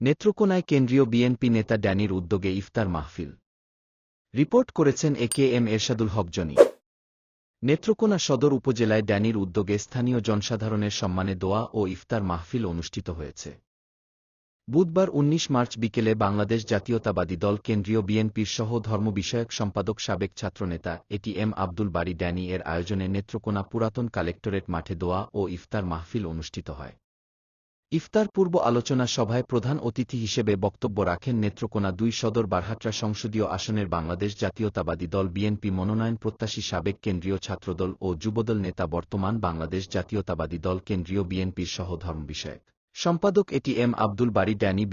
নেত্রকোনায় কেন্দ্রীয় বিএনপি নেতা ড্যানির উদ্যোগে ইফতার মাহফিল। রিপোর্ট করেছেন A K M Ershadul Haque Joni. Netrokona Sadar উপজেলায় ড্যানির উদ্যোগে স্থানীয় জনসাধারণের সম্মানে দোয়া ও ইফতার মাহফিল অনুষ্ঠিত হয়েছে। বুধবার ১৯ মার্চ বিকেলে বাংলাদেশ জাতীয়তাবাদী দল কেন্দ্রীয় বিএনপির সহ ধর্ম বিষয়ক সম্পাদক সাবেক ছাত্রনেতা এটি এম আব্দুল বাড়ি ড্যানি এর আয়োজনে নেত্রকোনা পুরাতন কালেক্টরেট মাঠে দোয়া ও ইফতার মাহফিল অনুষ্ঠিত হয়। ইফতার পূর্ব আলোচনা সভায় প্রধান অতিথি হিসেবে বক্তব্য রাখেন নেত্রকোনা দুই সদর বারহাট্রা সংসদীয় আসনের বাংলাদেশ জাতীয়তাবাদী দল বিএনপি মনোনয়ন প্রত্যাশী সাবেক কেন্দ্রীয় ছাত্রদল ও যুবদল নেতা বর্তমান বাংলাদেশ জাতীয়তাবাদী দল কেন্দ্রীয় বিএনপির সহ ধর্ম বিষয়ক। সম্পাদক এটি এম আব্দুল বাড়ি ড্যানি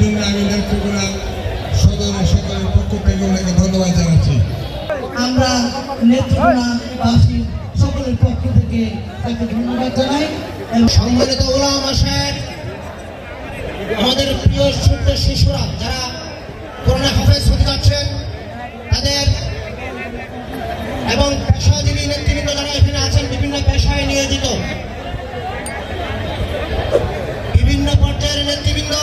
জন্য আমি নেত্রকোনা সকলের পক্ষ থেকে ওনাকে ধন্যবাদ জানাচ্ছি। নেত্রকোনাবাসী সকলের পক্ষ থেকে তাকে ধন্যবাদ জানাই এবং সম্মানিত ওলামা সাহেব আমাদের প্রিয় ছোট্ট শিশুরা, যারা করোনা হাফেজ হতে যাচ্ছেন, তাদের এবং পেশাজীবী নেতৃবৃন্দ যারা এখানে আছেন, বিভিন্ন পেশায় নিয়োজিত, বিভিন্ন পর্যায়ের নেতৃবৃন্দ,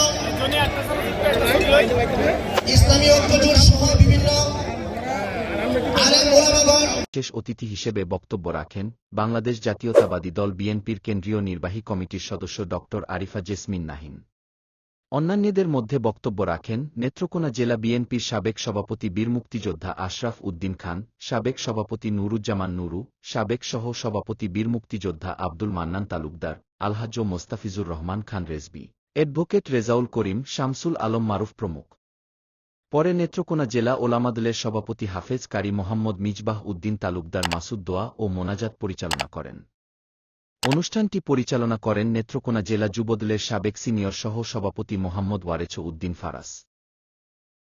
ইসলামী ঐক্যজোট সহ বিভিন্ন বিশেষ অতিথি হিসেবে বক্তব্য রাখেন বাংলাদেশ জাতীয়তাবাদী দল বিএনপির কেন্দ্রীয় নির্বাহী কমিটির সদস্য ড. আরিফা জেসমিন নাহিন। অন্যান্যদের মধ্যে বক্তব্য রাখেন নেত্রকোনা জেলা বিএনপির সাবেক সভাপতি বীর মুক্তিযোদ্ধা আশরাফ উদ্দিন খান, সাবেক সভাপতি নুরুজ্জামান নুরু, সাবেক সহ সভাপতি বীর মুক্তিযোদ্ধা আব্দুল মান্নান তালুকদার আলহাজ মোস্তাফিজুর রহমান খান রেজবি। অ্যাডভোকেট রেজাউল করিম শামসুল আলম মারুফ প্রমুখ। পরে নেত্রকোনা জেলা ওলামাদলের সভাপতি হাফেজ কারি মোহাম্মদ মিজবাহ উদ্দিন তালুকদার মাসুদ দোয়া ও মোনাজাত পরিচালনা করেন। অনুষ্ঠানটি পরিচালনা করেন নেত্রকোনা জেলা যুবদলের সাবেক সিনিয়র সহ সভাপতি মোহাম্মদ ওয়ারেছ উদ্দিন ফারাস।